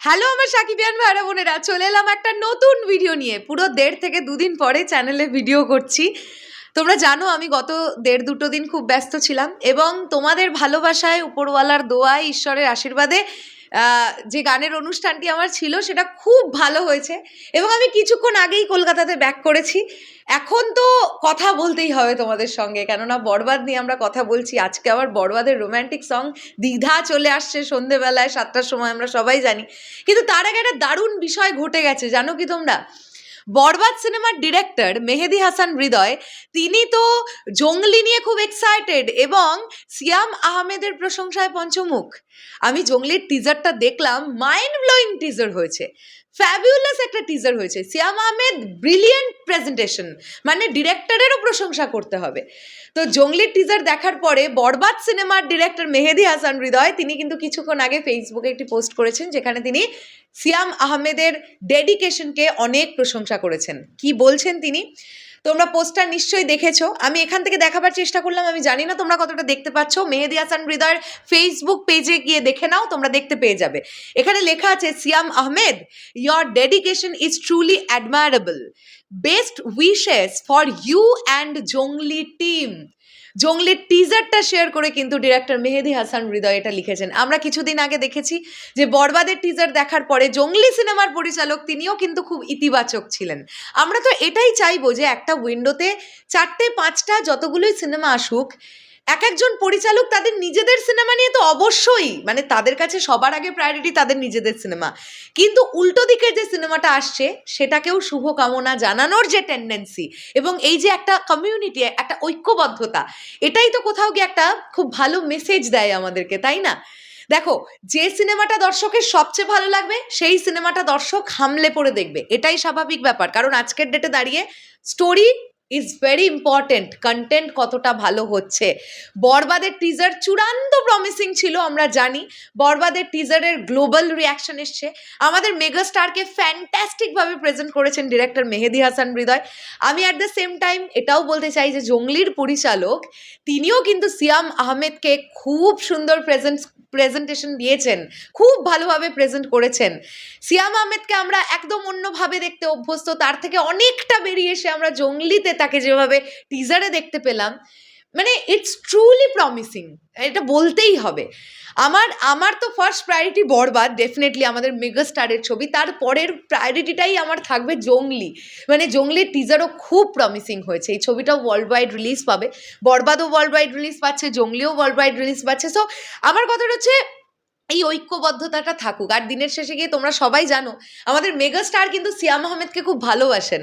Hello আমার সাকিবিয়ান ভাইরা বোনেরা, চলে এলাম একটা নতুন ভিডিও নিয়ে। পুরো দেড় থেকে দুদিন পরে চ্যানেলে ভিডিও করছি। তোমরা জানো, আমি গত দেড় দুটো দিন খুব ব্যস্ত ছিলাম এবং তোমাদের ভালোবাসায় উপরওয়ালার দোয়ায় ঈশ্বরের আশীর্বাদে যে গানের অনুষ্ঠানটি আমার ছিল, সেটা খুব ভালো হয়েছে এবং আমি কিছুক্ষণ আগেই কলকাতাতে ব্যাক করেছি। এখন তো কথা বলতেই হবে তোমাদের সঙ্গে, কেননা বরবাদ নিয়ে আমরা কথা বলছি। আজকে আবার বরবাদের রোম্যান্টিক সং দ্বিধা চলে আসছে সন্ধেবেলায়, সাতটার সময় আমরা সবাই জানি। কিন্তু তার আগে একটা দারুণ বিষয় ঘটে গেছে, জানো কি তোমরা? বরবাদ সিনেমার ডিরেক্টর মেহেদি হাসান হৃদয়, তিনি তো জঙ্গলি নিয়ে খুব এক্সাইটেড এবং সিয়াম আহমেদের প্রশংসায় পঞ্চমুখ। আমি জঙ্গলির টিজারটা দেখলাম মাইন্ড ব্লোয়িং টিজার হয়েছে। ফ্যাবিউলাস একটা টিজার হয়েছে। সিয়াম আহমেদ ব্রিলিয়েন্ট প্রেজেন্টেশন মানে ডিরেক্টরেরও প্রশংসা করতে হবে। তো জঙ্গলির টিজার দেখার পরে বরবাদ সিনেমার ডিরেক্টর মেহেদি হাসান হৃদয়, তিনি কিন্তু কিছুক্ষণ আগে ফেসবুকে একটি পোস্ট করেছেন, যেখানে তিনি সিয়াম আহমেদের ডেডিকেশনকে অনেক প্রশংসা করেছেন। কি বলছেন তিনি? তোমরা পোস্টটা নিশ্চয়ই দেখেছ। আমি এখান থেকে দেখাবার চেষ্টা করলাম, আমি জানি না তোমরা কতটা দেখতে পাচ্ছ। মেহেদি হাসান হৃদয়ের ফেসবুক পেজে গিয়ে দেখে নাও, তোমরা দেখতে পেয়ে যাবে। এখানে লেখা আছে, Siyam Ahmed your dedication is truly admirable best wishes for you and Jongli team জঙ্গলির টিজারটা শেয়ার করে কিন্তু ডিরেক্টর মেহেদি হাসান হৃদয় এটা লিখেছেন। আমরা কিছুদিন আগে দেখেছি যে বরবাদের টিজার দেখার পরে জঙ্গলি সিনেমার পরিচালক তিনিও কিন্তু খুব ইতিবাচক ছিলেন। আমরা তো এটাই চাইব যে একটা উইন্ডোতে চারটে, পাঁচটা যতগুলোই সিনেমা আসুক এক একজন পরিচালক তাদের নিজেদের সিনেমা নিয়ে তো অবশ্যই মানে তাদের কাছে সবার আগে প্রায়োরিটি তাদের নিজেদের সিনেমা। কিন্তু উল্টো দিকের যে সিনেমাটা আসছে, সেটাকেও শুভকামনা জানানোর যে টেন্ডেন্সি এবং এই যে একটা কমিউনিটি একটা ঐক্যবদ্ধতা, এটাই তো কোথাও গিয়ে একটা খুব ভালো মেসেজ দেয় আমাদেরকে, তাই না? দেখো, যে সিনেমাটা দর্শকের সবচেয়ে ভালো লাগবে, সেই সিনেমাটা দর্শক হামলে পড়ে দেখবে, এটাই স্বাভাবিক ব্যাপার। কারণ আজকের ডেটে দাঁড়িয়ে story is very important content কতটা ভালো হচ্ছে। বরবাদের টিজার চূড়ান্ত প্রমিসিং ছিল, আমরা জানি। বরবাদের টিজারের গ্লোবাল রিয়াকশন এসছে। আমাদের মেগাস্টারকে ফ্যান্টাস্টিকভাবে প্রেজেন্ট করেছেন ডিরেক্টর মেহেদি হাসান হৃদয়। আমি অ্যাট দ্য সেম টাইম এটাও বলতে চাই যে, জঙ্গলির পরিচালক, তিনিও কিন্তু সিয়াম আহমেদকে খুব সুন্দর প্রেজেন্ট প্রেজেন্টেশন দিয়েছেন। খুব ভালোভাবে প্রেজেন্ট করেছেন। সিয়াম আহমেদকে আমরা একদম অন্যভাবে দেখতে অভ্যস্ত। তার থেকে অনেকটা বেরিয়ে এসে আমরা জঙ্গলিতে তাকে যেভাবে টিজারে দেখতে পেলাম মানে ইটস ট্রুলি প্রমিসিং এটা বলতেই হবে। আমার আমার তো ফার্স্ট প্রায়োরিটি বরবাদ ডেফিনেটলি আমাদের মেগা স্টারের ছবি, তার পরের প্রায়োরিটিটাই আমার থাকবে জঙ্গলি। মানে জঙ্গলির টিজারও খুব প্রমিসিং হয়েছে, এই ছবিটাও ওয়ার্ল্ড ওয়াইড রিলিজ পাবে, বরবাদও ওয়ার্ল্ড ওয়াইড রিলিজ পাচ্ছে, জঙ্গলিও ওয়ার্ল্ড ওয়াইড রিলিজ পাচ্ছে সো আমার কথাটা হচ্ছে, এই ঐক্যবদ্ধতাটা থাকুক, আর দিনের শেষে গিয়ে তোমরা সবাই জানো, আমাদের মেগা স্টার কিন্তু সিয়াম আহমেদকে খুব ভালোবাসেন।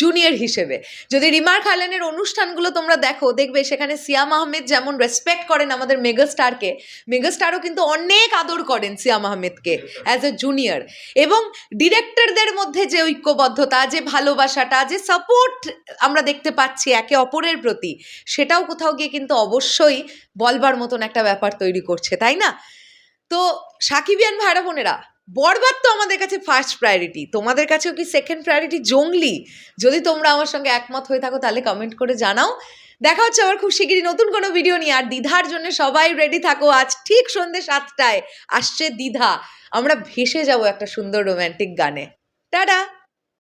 জুনিয়র হিসেবে। যদি রিমার খালেনের অনুষ্ঠানগুলো তোমরা দেখো, দেখবে সেখানে সিয়াম আহমেদ যেমন রেসপেক্ট করেন আমাদের মেগাস্টারকে মেগাস্টারও কিন্তু অনেক আদর করেন সিয়াম আহমেদকে অ্যাজ এ জুনিয়র এবং ডিরেক্টরদের মধ্যে যে ঐক্যবদ্ধতা, যে ভালোবাসাটা, যে সাপোর্ট আমরা দেখতে পাচ্ছি একে অপরের প্রতি, সেটাও কোথাও গিয়ে কিন্তু অবশ্যই বলবার মতন একটা ব্যাপার তৈরি করছে, তাই না? তো সাকিবিয়ান ভাইরা বোনেরা বরবাদ তো আমাদের কাছে ফার্স্ট প্রায়োরিটি তোমাদের কাছেও কি সেকেন্ড প্রায়োরিটি জঙ্গলি। যদি তোমরা আমার সঙ্গে একমত হয়ে থাকো, তাহলে কমেন্ট করে জানাও। দেখা হচ্ছে আবার খুব শিগগিরই নতুন কোনো ভিডিও নিয়ে। আর দ্বিধার জন্য সবাই রেডি থাকো। আজ ঠিক সন্ধ্যে সাতটায় আসছে দ্বিধা আমরা ভেসে যাব একটা সুন্দর রোম্যান্টিক গানে। টাটা!